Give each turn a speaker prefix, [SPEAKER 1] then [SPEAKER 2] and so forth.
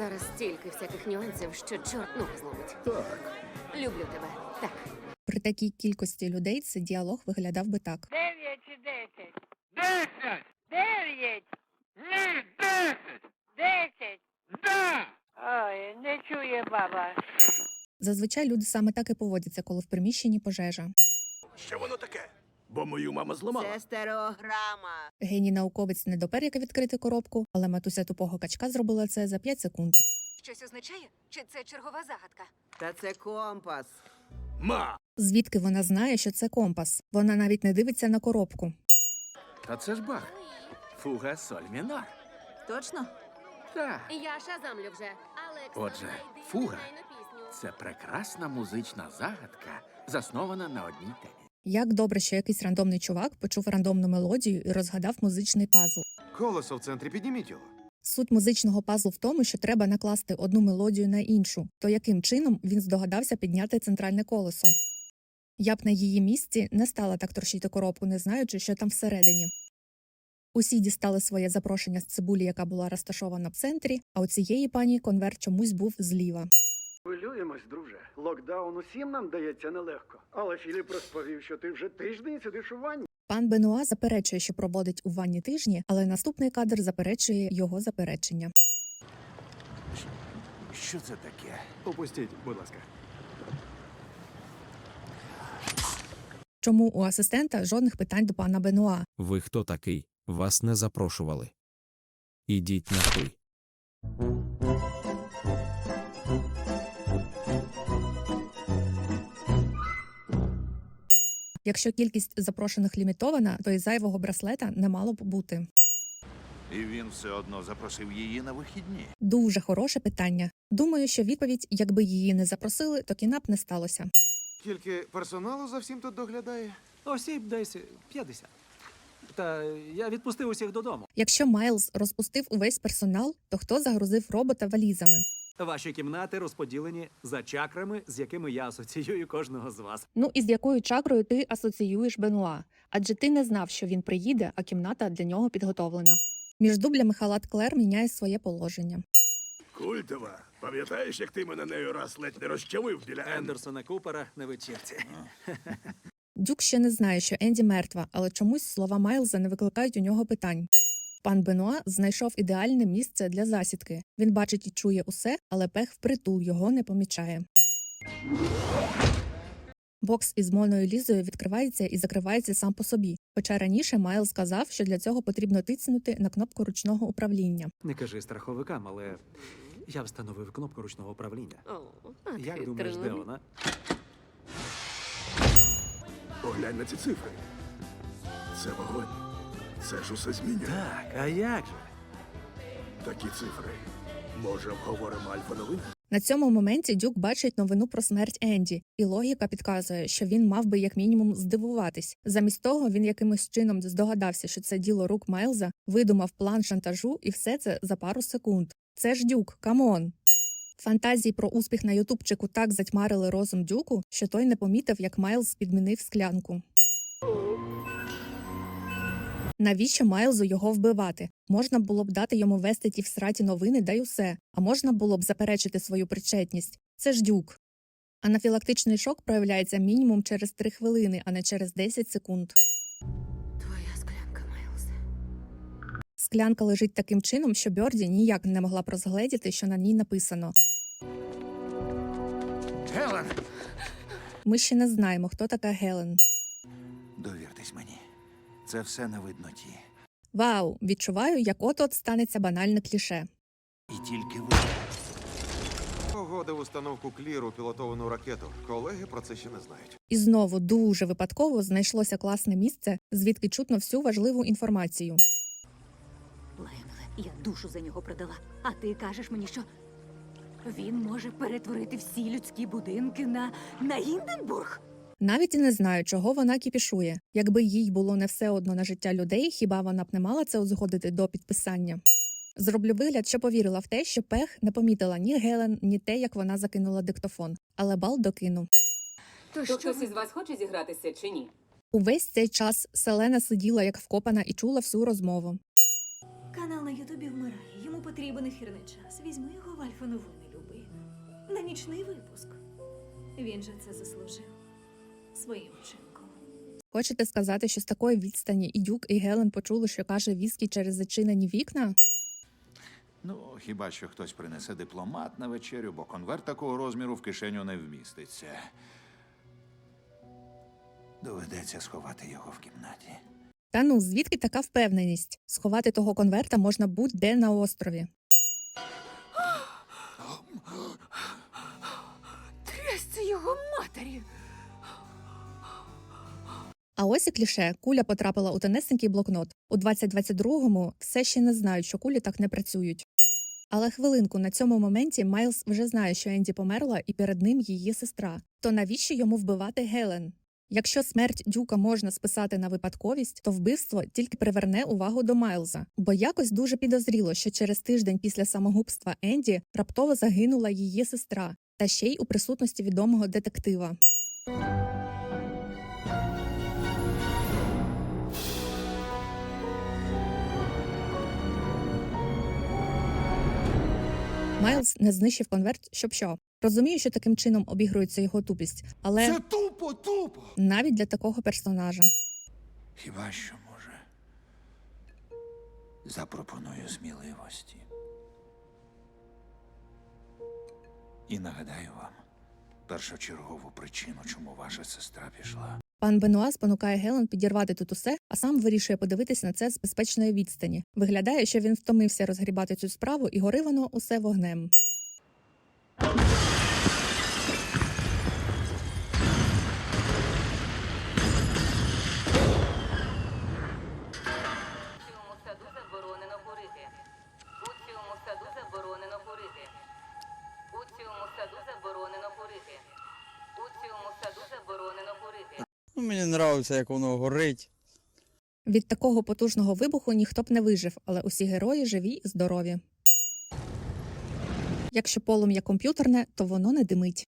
[SPEAKER 1] Зараз стільки всяких нюансів, що чорт ногу зломить.
[SPEAKER 2] Так.
[SPEAKER 1] Люблю тебе. Так.
[SPEAKER 3] При такій кількості людей цей діалог виглядав би так.
[SPEAKER 4] Дев'ять чи десять?
[SPEAKER 5] Десять!
[SPEAKER 4] Дев'ять!
[SPEAKER 5] Ні, десять!
[SPEAKER 4] Десять!
[SPEAKER 5] Да!
[SPEAKER 4] Ой, не чує баба.
[SPEAKER 3] Зазвичай люди саме так і поводяться, коли в приміщенні пожежа.
[SPEAKER 2] Що воно таке? Бо мою мама зламала.
[SPEAKER 6] Це стереограма.
[SPEAKER 3] Геній науковець не допер, як відкрити коробку, але матуся тупого качка зробила це за 5 секунд.
[SPEAKER 1] Щось означає? Чи це чергова загадка?
[SPEAKER 6] Та це компас.
[SPEAKER 2] Ма!
[SPEAKER 3] Звідки вона знає, що це компас? Вона навіть не дивиться на коробку.
[SPEAKER 7] Та це ж бах. Фуга соль мінор.
[SPEAKER 6] Точно?
[SPEAKER 7] Так.
[SPEAKER 1] Я шазамлю вже. Алекс,
[SPEAKER 7] Отже, фуга. Це прекрасна музична загадка, заснована на одній темі.
[SPEAKER 3] Як добре, що якийсь рандомний чувак почув рандомну мелодію і розгадав музичний пазл.
[SPEAKER 8] Колесо в центрі підніміть його.
[SPEAKER 3] Суть музичного пазлу в тому, що треба накласти одну мелодію на іншу, то яким чином він здогадався підняти центральне колесо. Я б на її місці не стала так трощити коробку, не знаючи, що там всередині. Усі дістали своє запрошення з цибулі, яка була розташована в центрі, а у цієї пані конверт чомусь був зліва.
[SPEAKER 9] Хвилюємось, друже. Локдаун усім нам дається нелегко. Але Філіп розповів, що ти вже тиждень сидиш у ванні.
[SPEAKER 3] Пан Бенуа заперечує, що проводить у ванні тижні, але наступний кадр заперечує його заперечення.
[SPEAKER 7] Що це таке?
[SPEAKER 8] Опустіть, будь ласка.
[SPEAKER 3] Чому у асистента жодних питань до пана Бенуа?
[SPEAKER 10] Ви хто такий? Вас не запрошували. Ідіть нахуй.
[SPEAKER 3] Якщо кількість запрошених лімітована, то і зайвого браслета не мало б бути.
[SPEAKER 11] І він все одно запросив її на вихідні.
[SPEAKER 3] Дуже хороше питання. Думаю, що відповідь, якби її не запросили, то кіна б не сталося.
[SPEAKER 8] Тільки персоналу за всім тут доглядає.
[SPEAKER 12] Осіб десь 50. Та я відпустив усіх додому.
[SPEAKER 3] Якщо Майлз розпустив увесь персонал, то хто загрузив робота валізами?
[SPEAKER 12] Ваші кімнати розподілені за чакрами, з якими я асоціюю кожного з вас.
[SPEAKER 3] Ну і з якою чакрою ти асоціюєш Бенуа? Адже ти не знав, що він приїде, а кімната для нього підготовлена. Між дублями халат Клер міняє своє положення.
[SPEAKER 2] Культова. Пам'ятаєш, як ти мене нею раз ледь не розчавив біля
[SPEAKER 12] Ендерсона Купера на вечірці.
[SPEAKER 3] Дюк ще не знає, що Енді мертва, але чомусь слова Майлза не викликають у нього питань. Пан Бенуа знайшов ідеальне місце для засідки. Він бачить і чує усе, але пех впритул його не помічає. Бокс із Моною Лізою відкривається і закривається сам по собі. Хоча раніше Майл сказав, що для цього потрібно тиснути на кнопку ручного управління.
[SPEAKER 12] Не кажи страховикам, але я встановив кнопку ручного управління.
[SPEAKER 1] О,
[SPEAKER 12] Як думаєш, де вона?
[SPEAKER 2] Поглянь на ці цифри. Це вогонь. Це ж усе змінює.
[SPEAKER 12] Так, а як же?
[SPEAKER 2] Такі цифри. Може, обговоримо альфа новини?
[SPEAKER 3] На цьому моменті Дюк бачить новину про смерть Енді, і логіка підказує, що він мав би як мінімум здивуватись. Замість того він якимось чином здогадався, що це діло рук Майлза, видумав план шантажу, і все це за пару секунд. Це ж Дюк, камон. Фантазії про успіх на ютубчику так затьмарили розум Дюку, що той не помітив, як Майлз підмінив склянку. Навіщо Майлзу його вбивати? Можна було б дати йому вести ті всраті новини, да й усе. А можна було б заперечити свою причетність. Це ж дюк. Анафілактичний шок проявляється мінімум через 3 хвилини, а не через 10 секунд.
[SPEAKER 1] Твоя склянка, Майлз.
[SPEAKER 3] Склянка лежить таким чином, що Бьорді ніяк не могла б розгледіти, що на ній написано.
[SPEAKER 11] Гелен!
[SPEAKER 3] Ми ще не знаємо, хто така Гелен.
[SPEAKER 11] Довіртесь мені. Це все на видноті.
[SPEAKER 3] Вау! Відчуваю, як от-от станеться банальне кліше.
[SPEAKER 11] І тільки ви.
[SPEAKER 8] Погодив установку кліру пілотовану ракету. Колеги про це ще не знають.
[SPEAKER 3] І знову дуже випадково знайшлося класне місце, звідки чутно всю важливу інформацію.
[SPEAKER 1] Лайонеле, я душу за нього продала. А ти кажеш мені, що він може перетворити всі людські будинки на, на Гінденбург?
[SPEAKER 3] Навіть і не знаю, чого вона кіпішує. Якби їй було не все одно на життя людей, хіба вона б не мала це узгодити до підписання? Зроблю вигляд, що повірила в те, що пех не помітила ні Гелен, ні те, як вона закинула диктофон, але бал докину.
[SPEAKER 1] То, що хтось із вас хоче зігратися чи ні?
[SPEAKER 3] Увесь цей час Селена сиділа як вкопана і чула всю розмову.
[SPEAKER 4] Канал на Ютубі вмирає. Йому
[SPEAKER 1] потрібен ефірний час. Візьми його в Альфа новини, любий. На нічний випуск. Він же це заслужив своїм вчинком.
[SPEAKER 3] Хочете сказати, що з такої відстані і Дюк, і Гелен почули, що каже віскі через зачинені вікна?
[SPEAKER 11] Ну, хіба що хтось принесе дипломат на вечерю, бо конверт такого розміру в кишеню не вміститься. Доведеться сховати його в кімнаті.
[SPEAKER 3] Та ну, звідки така впевненість? Сховати того конверта можна будь-де на острові.
[SPEAKER 1] Трясся його матері!
[SPEAKER 3] А ось і кліше куля потрапила у тонесенький блокнот. У 2022-му все ще не знають, що кулі так не працюють. Але хвилинку на цьому моменті Майлз вже знає, що Енді померла, і перед ним її сестра. То навіщо йому вбивати Гелен? Якщо смерть Дюка можна списати на випадковість, то вбивство тільки приверне увагу до Майлза, бо якось дуже підозріло, що через тиждень після самогубства Енді раптово загинула її сестра, та ще й у присутності відомого детектива. Майлз не знищив конверт, щоб що. Розумію, що таким чином обігрується його тупість, але
[SPEAKER 2] тупо, тупо.
[SPEAKER 3] навіть для такого персонажа.
[SPEAKER 11] Хіба що може. Запропоную сміливості. І нагадаю вам першочергову причину, чому ваша сестра пішла.
[SPEAKER 3] Пан Бенуа спонукає Гелен підірвати тут усе, а сам вирішує подивитися на це з безпечної відстані. Виглядає, що він втомився розгрібати цю справу, і гори воно усе вогнем.
[SPEAKER 1] У цьому саду заборонено курити. У цьому саду заборонено курити.
[SPEAKER 5] Мені подобається, як воно горить.
[SPEAKER 3] Від такого потужного вибуху ніхто б не вижив, але усі герої живі і здорові. Якщо полум'я комп'ютерне, то воно не димить.